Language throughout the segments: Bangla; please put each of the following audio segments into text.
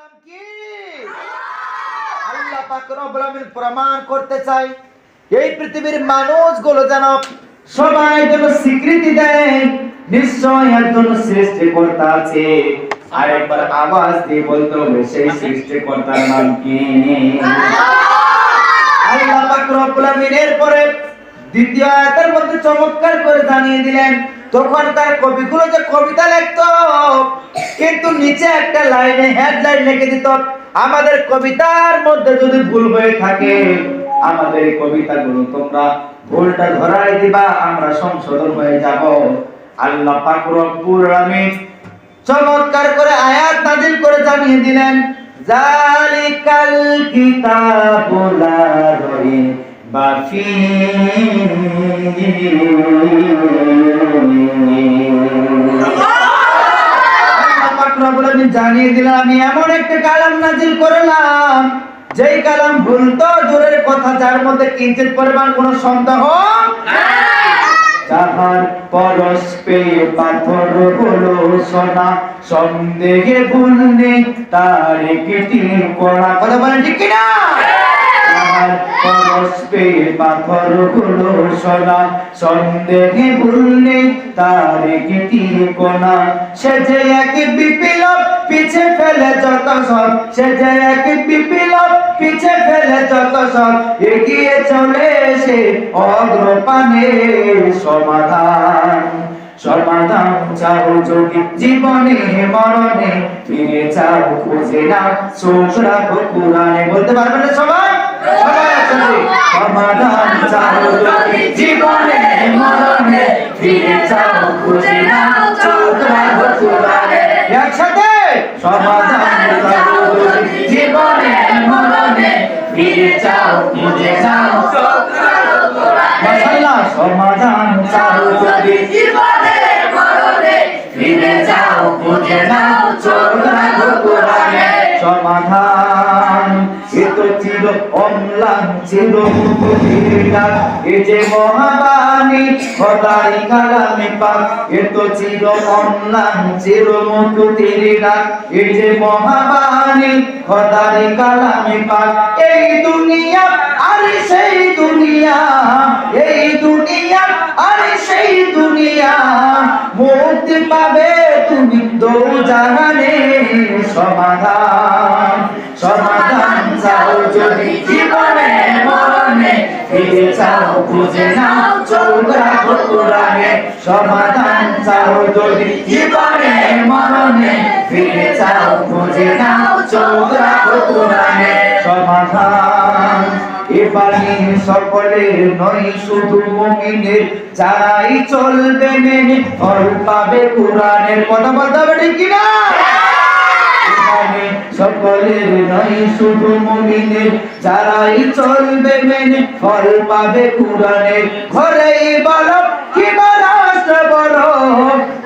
নাম কি? আল্লাহ পাক রব্বুল প্রমাণ করতে চাই, এই পৃথিবীর যেন সবাই যেন স্বীকৃতি দেয় নিশ্চয় একজন আছে। আরেকবার আওয়াজ দিয়ে বলতে হবে, সেই নাম কি? আল্লাহ পাক রব্বুল দ্বিতীয় আয়াতের মধ্যে চমৎকার করে জানিয়ে দিলেন, তখন তার কবিগুলো যে কবিতা লিখতো কিন্তু নিচে একটা লাইনে হেডলাইন লিখে দিত, আমাদের কবিতার মধ্যে যদি ভুল হয়ে থাকে, আমাদের এই কবিতাগুলো তোমরা ভুলটা ধরাই দিবা, আমরা সংশোধন হয়ে যাব। আল্লাহ পাক রব্বুল আলামিন চমৎকার করে আয়াত নাজিল করে জানিয়ে দিলেন জালিকাল কিতাবুলা রাইবা ফীহি. জানিয়ে দিলাম, আমি এমন একটা কালাম নাজিল করলাম, যেই কালাম ভুল তো দূরের কথা, যার মধ্যে কিঞ্চিত পরিমাণ কোনো সন্দেহ যাহার পাথর হলো সোনা, সন্দেহে ভুল নেই, তার কথা বলেন ঠিক কিনা? যাহার পরশ পেয়ে পাথর হলো সোনা। সন্দেহে নেই তার কেটি কোনা সে যে এক বিপ্লব পিছে ফেলে যত সব। সে যে এক বিপ্লব পিছে ফেলে যত সব। এগিয়ে চলে সে অগ্রপানে সমাধান। সমাধান চাও যদি জীবনে, মরণে। ফিরে চাও খুঁজে না চোখ রাখো কোরআনে। বলতে পারবেন না সবাই। সমাধান চাও যদি জীবনে মরণে ফিরে চাও খুঁজে না চোখ রাখো একসাথে সমাধান চাও যদি জীবনে মরণে ফিরে চাও খুঁজে নাও চোখ রাখো সমাধান চাও যদি জীবনে মরণে ফিরে যাও খুঁজে নাও চোখ রাখো সমাধান তো চির অম্লান মুক্তিরা এ যে মহাবাণী কালামে পাক, এ তো চির অম্লান মুক্তিরা এ যে মহাবাণী কালামে পাক, এই দুনিয়া আর সেই দুনিয়া, এই দুনিয়া আর সেই দুনিয়া। মুক্তি পাবে তুমি দো জাহানে সমাধান সমাধান চাও যদি জীবনে মরণে ফিরে চাও খুঁজে নাও, চোখ রাখো কোরআনে সমাধান চাও যদি জীবনে মরণে ফিরে চাও খুঁজে নাও চোখ রাখো কোরআনে সমাধান এবারে সকলের নয় শুধু মুমিনের যারাই চলবে মেনে ফল পাবে কোরআনের কথা বলতে হবে কিনা? এখানে সকলের নয় শুধু মুমিনের, যারাই চলবে মেনে, ফল পাবে কোরআনের। ঘরেই বলো, কি রাষ্ট্র বলো?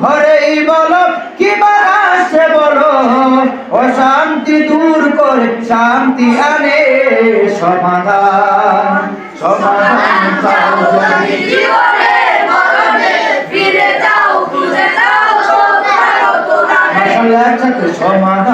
ঘরেই বলো, কি রাষ্ট্র বলো? অশান্তি দূর করে শান্তি আনে সমাধান। সমাধান সমাধান।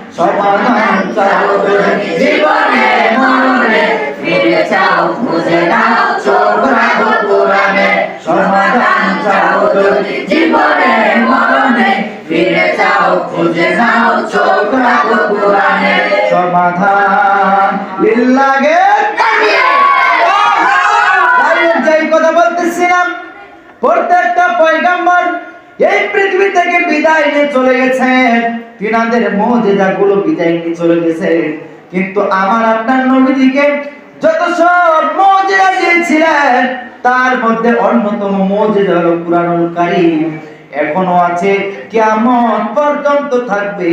সমাধান চাও যদি জীবনে মরণে ফিরে যাও খুঁজে নাও চোখ রাখো কোরআনে সমাধান চাও যদি জীবনে মরণে ফিরে যাও খুঁজে নাও চোখ রাখো কোরআনে সমাধান যেই কথা বলতেছিলাম প্রত্যেকটা পয়গাম্বর এই পৃথিবী থেকে বিদায় নিয়ে চলে গেছেন। তিনাদের মজেদা গুলো বিদায় নিয়ে চলে গেছে। কিন্তু আমার আপনার নবীজিকে যত সব মজেদা দিয়েছিলেন, তার মধ্যে অন্যতম মজেদা হলো কুরআনুল কারীম। এখনও আছে কেমন পর্যন্ত থাকবে।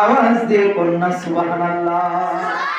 আওয়াজ দিয়ে কন্যা সুবহানাল্লাহ।